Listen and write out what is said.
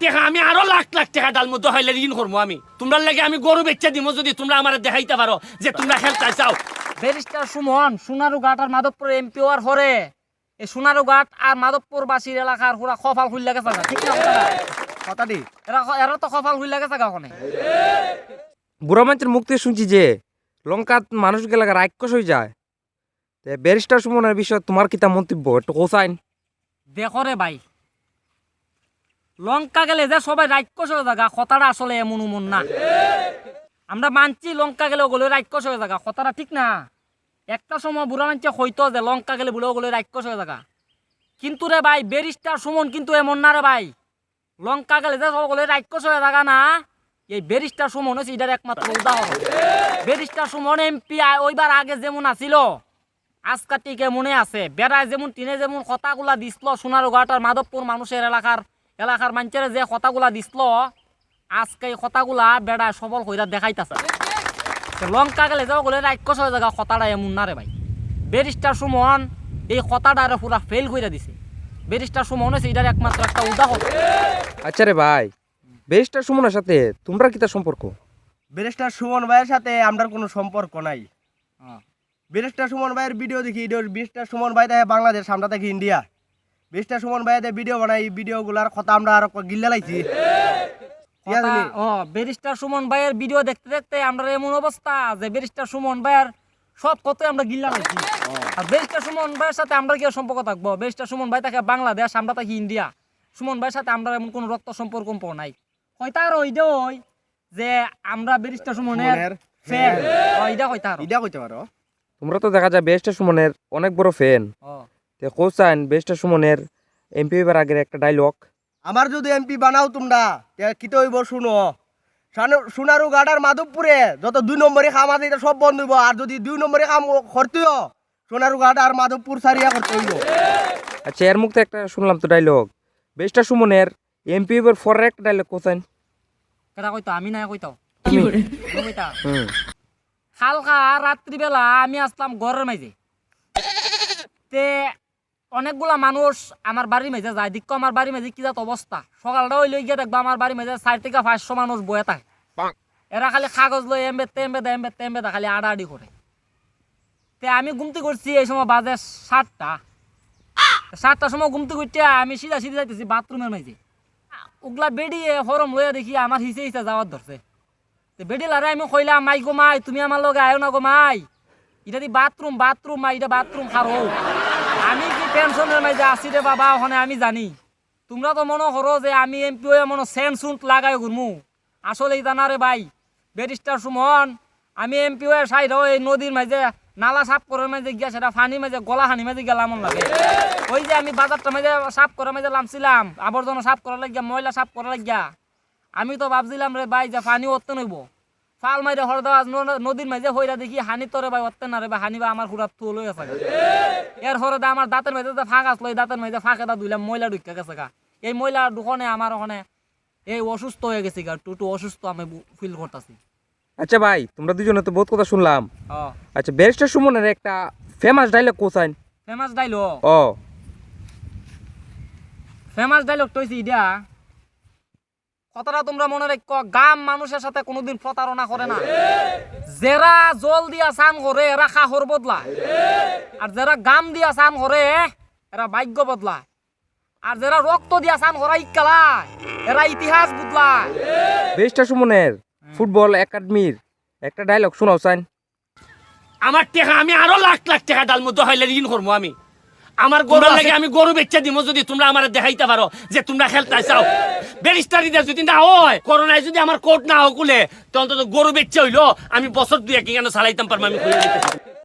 টেকা আমি আরও লাখ লাখ টাকা ডাল মধ্যে হইলে ঋণ করব আমি। তোমরা লাগে আমি গরু বেচা দিব যদি তোমরা আমার দেখাইতে পারো যে তোমরা খেলতে চাও ব্যারিস্টার সুমন সোনারু ঘাট আর মাধবপুর এমপি হওয়ার হরে এই সোনারু ঘাট আর মাধবপুর বাসীর এলাকার পুরা কপাল খুল লাগে থাকা ঠিক না কথা দি। এরা এরা তো কপাল খুল লাগে থাকা ওখানে বুড়া মানুষের মুখ থেকে শুনছি যে লঙ্কাত মানুষ গেলাকা রাক্ষস হয়ে যায়। তে ব্যারিস্টার সুমনের বিষয়ে তোমার কিতা মন্তব্য? একটু কোসাইন দেখো রে ভাই লঙ্কা গেলে যে সবাই রাক্ষস হয়ে জায়গা কথাটা আসলে এমন উমন না। আমরা মানছি লঙ্কা গেলে ওগুলো রাক্ষস হয়ে জায়গা কথাটা ঠিক না। একটা সময় বুড়া মানছে হইতো যে লঙ্কা গেলে বুড়ো ওগুলো রাক্ষস হয়ে জায়গা কিন্তু রে ভাই, ব্যারিস্টার সুমন কিন্তু এমন না রে ভাই। লঙ্কা গেলে যে ওগুলো রাক্ষস হয়ে জায়গা না, এই ব্যারিস্টার সুমন হচ্ছে এটার একমাত্র উদাহরণ। ব্যারিস্টার সুমন, এমপি ওইবার আগে যেমন আছিল, আজকার টিকে মনে আছে। বেড়ায় যেমন, টিনে যেমন কথাগুলা দিছিল সোনার ঘাট আর মাধবপুর মানুষের এলাকার এলাকার মানুষের যে কথাগুলা দিছিল আজকে এই কথাগুলা বেড়া সবল হইরা দেখাইতাছে। লঙ্কা গেলে যাও গেলে রাক্ষস হয়ে জায়গা কথাটা এমন না রে ভাই। ব্যারিস্টার সুমন এই কথাটা আরে পুরা ফেল করে দিছে। ব্যারিস্টার সুমন হয়েছে এটার একমাত্র একটা উদাহরণ। আচ্ছা রে ভাই ব্যারিস্টার সুমনের সাথে তোমরা কিতা সম্পর্ক? ব্যারিস্টার সুমন ভাইয়ের সাথে আমার কোনো সম্পর্ক নাই। ব্যারিস্টার সুমন ভাইয়ের ভিডিও দেখি ব্যারিস্টার সুমন ভাই দেখে বাংলাদেশ আমরা দেখি ইন্ডিয়া ব্যারিস্টার সুমন ভাই ভিডিও বানাই ভিডিওগুলার কথা আমরা আর গিল্লা লাইছি। ঠিক আছে নি? কথা- ও ব্যারিস্টার সুমন ভাইয়ের ভিডিও দেখতে দেখতে আমরা এমন অবস্থা যে ব্যারিস্টার সুমন ভাইয়ের সব কথাই আমরা গিল্লা লাগছি আর ব্যারিস্টার সুমন ভাইয়ের সাথে আমরা কি সম্পর্ক থাকব? ব্যারিস্টার সুমন ভাই থাকে বাংলাদেশ আমরা থাকি ইন্ডিয়া। সুমন ভাইয়ের সাথে আমরা এমন কোনো রক্ত সম্পর্ক নাই। ওই ওই যে আমরা ব্যারিস্টার সুমনের ফ্যান ওইটা কইতে পারো। তোমরা তো দেখা যায় ব্যারিস্টার সুমনের অনেক বড় ফ্যান ও তে কোসাইন ব্যারিস্টার সুমনের এমপি এবার আগের একটা ডায়লগ আমার যদি এমপি বানাও তোমরা তে কিতে হইব শুনো। সানো- সোনারু গাডার মাধবপুরে যত দুই নম্বরে খাম আছে এটা সব বন্ধ হইব। আর যদি দুই নম্বরে কাম করতেও সোনারু আর মাধবপুর সারিয়া করতে হইব। আচ্ছা এর মুখ একটা শুনলাম তো ডায়লগ ব্যারিস্টার সুমনের এমপি এবার ফরের একটা ডায়লগ কোসাইন। কেটা কইতো আমি তুমি কইতা? হুম। হালকা রাত্রিবেলা আমি আসলাম ঘরের মাঝে। তে অনেকগুলা মানুষ আমার বাড়ির মাঝে যায়। দিক্ষ আমার বাড়ির মাঝে কি যাত অবস্থা। সকালটা ওই লই গিয়ে দেখবা আমার বাড়ির মাঝে চার থেকে পাঁচশো মানুষ বয়ে থাকে। এরা খালি কাগজ লই এমবে তেমবে দে এমবে তেমবে দে খালি আড়াআড়ি করে। তে আমি ঘুমতি করছি এই সময় বাজে সাতটা। সাতটার সময় ঘুমতি করতে আমি সিধা সিধা যাইতেছি বাথরুমের মাঝে। ওগুলা বেডিয়ে হরম লইয়া দেখি আমার হিসে হিসে যাওয়ার ধরছে। তো বেডিলারে আমি কইলাম মাই গো মাই তুমি আমার লগে আয়ো না গো মাই। এটা দি বাথরুম বাথরুম মাই এটা বাথরুম খারো। আমি কি টেনশনের মাঝে আছি রে বাবা, ওখানে আমি জানি। তোমরা তো মনে করো যে আমি এমপি হয়ে মনে সেন্ট সুন্ট লাগাই ঘুরমু। আসলে এটা না রে ভাই, ব্যারিস্টার সুমন, আমি এমপি হয়ে সাইড এই নদীর মাঝে, নালা সাফ করার মাঝে গিয়া সেটা ফানি মাঝে, গলা হানি মাঝে গেলাম লাগে। ওই যে আমি বাজারটা মাঝে সাফ করার মাঝে নামছিলাম আবর্জনা সাফ করার লাগিয়া, ময়লা সাফ করার লাগিয়া। আমি তো ভাবছিলাম রে ভাই যে পানি অত্তে নইব ফাল মাইরে হর দেওয়া নদীর মাঝে হইরা দেখি হানি তোরে ভাই অত্তে না রে ভাই হানি বা আমার খুঁড়ার তুল হয়ে আছে এর হরে দা আমার দাঁতের মাঝে যে ফাঁক আসলো এই দাঁতের মাঝে ফাঁকে দা দুইলাম ময়লা ঢুকে গেছে গা। এই ময়লা ঢুকনে আমার ওখানে এই অসুস্থ হয়ে গেছি গা একটু অসুস্থ আমি ফিল করতেছি। আচ্ছা ভাই তোমরা দুজনে তো বহুত কথা শুনলাম। আচ্ছা ব্যারিস্টার সুমনের একটা ফেমাস ডায়লগ কোসাইন ফেমাস ডাইলগ ও। ফেমাস ডাইলগ টইছি ইডা কথাটা তোমরা মনে রাখো গাম মানুষের সাথে কোনোদিন প্রতারণা করে না। যারা জল দিয়া চান করে এরা খাহর বদলায়। আর যারা গাম দিয়া চান করে এরা ভাগ্য বদলায়। আর যারা রক্ত দিয়া চান করা ইকালায়। এরা ইতিহাস বদলায়। ব্যারিস্টার সুমনের ফুটবল একাডেমির একটা ডায়লগ শোনাও সাইন। আমার টেকা আমি আরও লাখ লাখ টাকা ডাল মধ্যে হইলে ঋণ করব আমি। আমার গরু লাগে আমি গরু বেচা দিব যদি তোমরা আমার দেখাইতে পারো যে তোমরা খেলতে চাও ব্যারিস্টারি যদি না হয় করোনায় যদি আমার কোর্ট না হকুলে তো অন্তত গরু বেচা হইল আমি বছর দুই এক কেন চালাইতাম পারব আমি খুলে দিতে?